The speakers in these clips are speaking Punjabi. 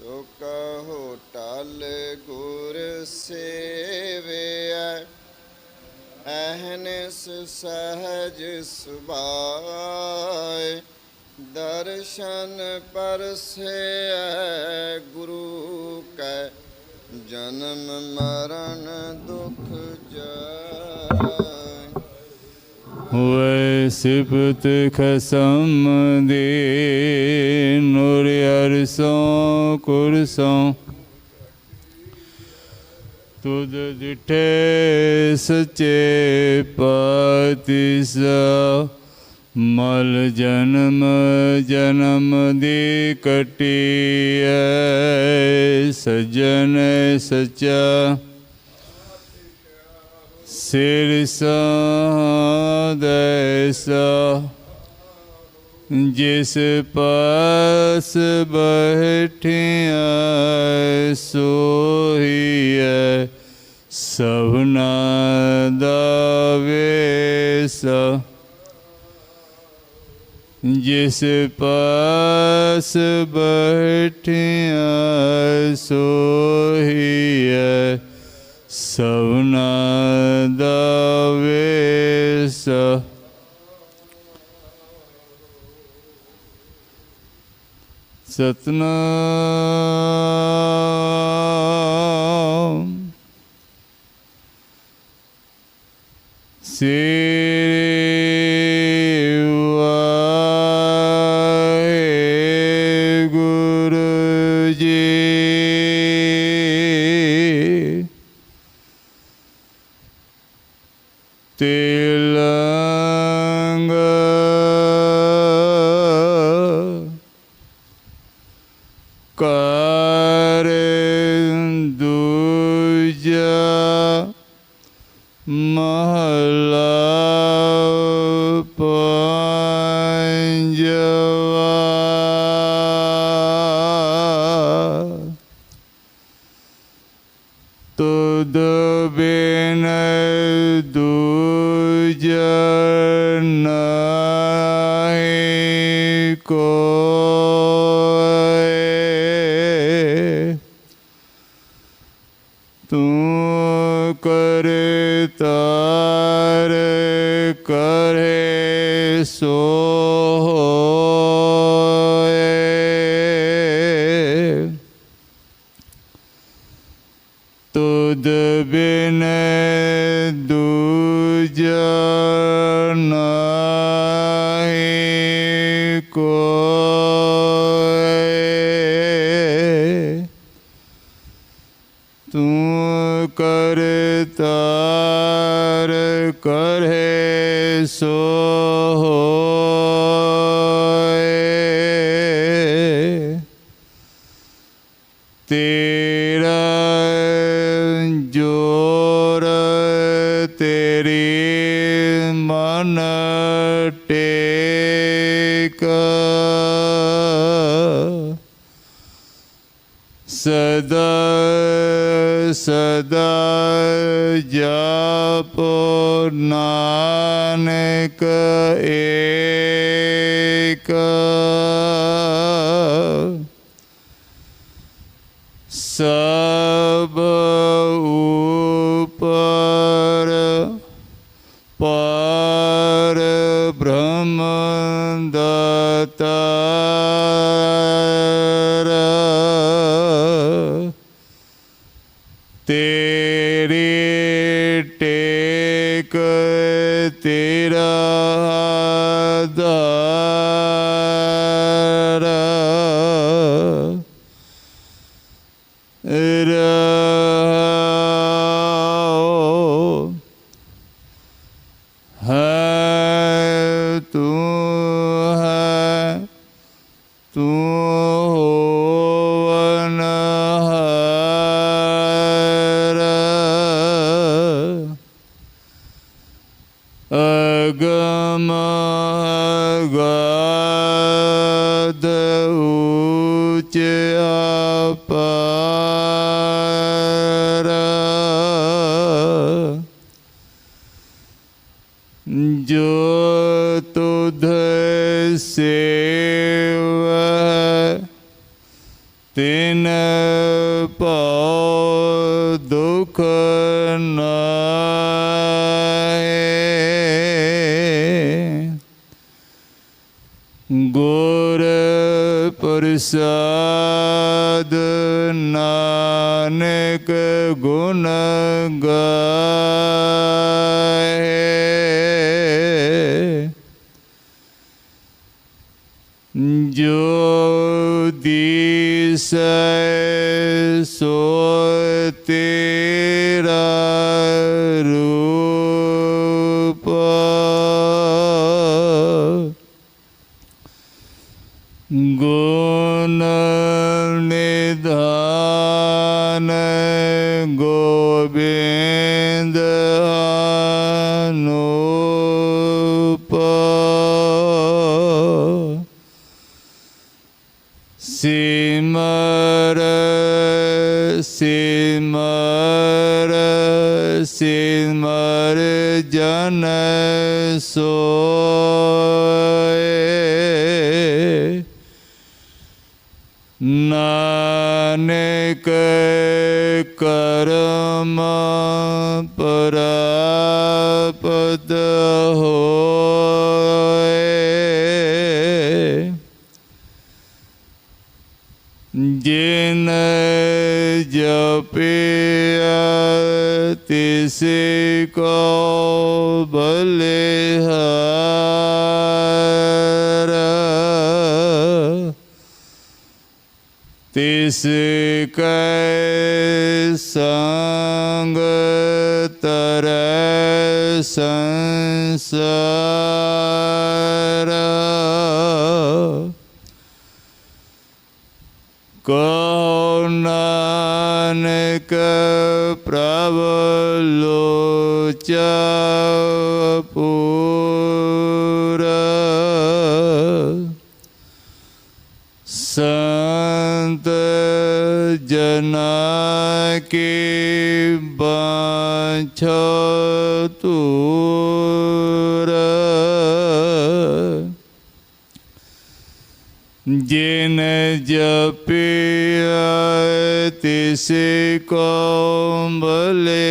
ਸੋ ਕਹੋ ਟਲ ਗੁਰ ਸੇਵਿਆ ਅਹਨਿਸ ਸਹਜ ਸੁਭਾਏ। ਦਰਸ਼ਨ ਪਰਸੈ ਗੁਰੂ ਕੈ, ਜਨਮ ਮਰਨ ਦੁਖ ਜਾਏ ਹੋਏ ਸਿਫਤ ਖਸਮ ਦੇ ਨੂਰ ਅਰਸੋਂ ਕੁਰਸੋਂ। ਤੁਧ ਦਿਠੇ ਸਚੇ ਪਤਿਸਾ, ਮਲ ਜਨਮ ਜਨਮ ਦੀ ਕਟੀਐ, ਸਜਣ ਸਚਾ। ਸਿਰ ਸਾਦੈਸਾ ਜਿਸ ਪਾਸ ਬੈਠਿਆ ਸੋਹੀਐ ਸਭਨਾ ਦਾ ਵੇਸਾ। ਜਿਸ ਪਾਸ ਬੈਠਿਆ ਸੋਹੀਐ ਵੇਸ ਸਤਨਾਮ ਗੁਰੂ ਜੀ ਦੂਜਾ ਮਹਲਾ ਪੰਜਵਾ ਤੁਧ ਬਿਨ ਨਾਹੀ ਕੋਇ ਤੂੰ ਕਰ ਤਾਰ ਕਰੇ ਸੋਏ ਸਦਾ ਸਦਾ ਜਪੋ ਨਾਨਕ ਏਕ। ਸਭ ਤੇਰੀ ਟੇਕ ਤੇਰਾ ਆਧਾਰ ਰਹਾਉ ਹੈ ਅਗਮ ਗਾਦ ਉਚ ਅਪਾਰ। ਜੋ ਤੁਧ ਸੇਵ ਤਿਨ ਪ੍ਰਸਾਦ ਨਾਨਕ ਗੁਣ ਗਾਏ। ਜੋ ਦਿਸੈ ਗੋਬਿੰਦ ਅਨੂਪ। ਸਿਮਰ ਸਿਮਰ ਸਿਮਰ ਜਨ ਸੋਏ। ਨਾਨਕ ਕਰਮ ਪ੍ਰਾਪਤ ਹੋਏ। ਜਿਨ ਜਪਿਆ ਤਿਸ ਕੈ ਸੰਗ ਤਰੈ ਸੰਸਾਰ। ਕਉ ਨਾਨਕ ਪ੍ਰਭ ਲੋਚਾ ਪੂਰ ਸੰਤ ਜਨਾ ਕੇ ਬਾਛ ਤੂਰ ਜਿਨ ਜਪਿਆ ਤਿਸ ਕੋ ਬਲਿਹਾਰ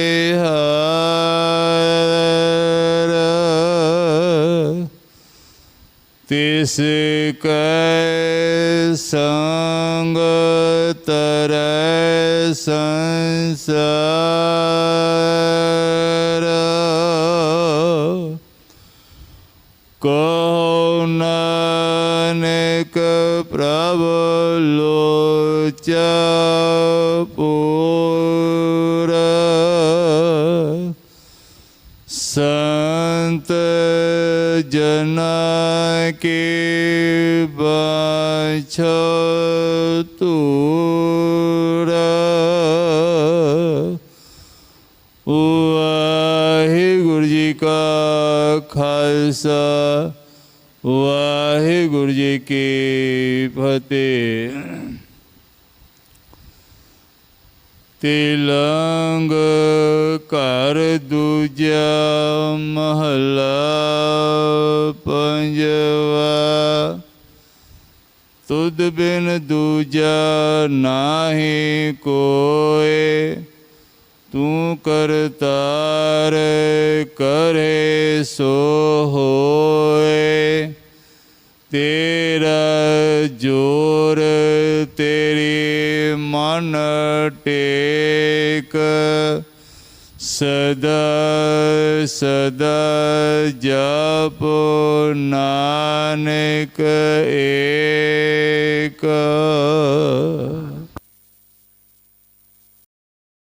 ਤਿਸ ਕੈ ਸੰਗ ਤਰੈ ਸੰਸਾਰ। ਕਉ ਨਾਨਕ ਪ੍ਰਭ ਲੋਚਾ ਪੂਰ। ਸੰਤ ਜਨਾ ਕੇ ਬਾਛ ਤੂਰ ਖਾਲਸਾ, ਵਾਹਿਗੁਰੂ ਜੀ ਕੀ ਫਤਿਹ। ਤਿਲੰਗ ਘਰ ਦੂਜਾ ਮਹਲਾ ਪੰਜਵਾ, ਤੁਧ ਬਿਨ ਦੂਜਾ ਨਾਹੀ ਕੋਏ। ਤੂੰ ਕਰਤਾਰ ਕਰੇ ਸੋ ਹੋਏ। ਤੇਰਾ ਜੋਰ ਤੇਰੀ ਮਨ ਟੇਕ। ਸਦਾ ਸਦਾ ਜਪ ਨਾਨਕ ਏਕ।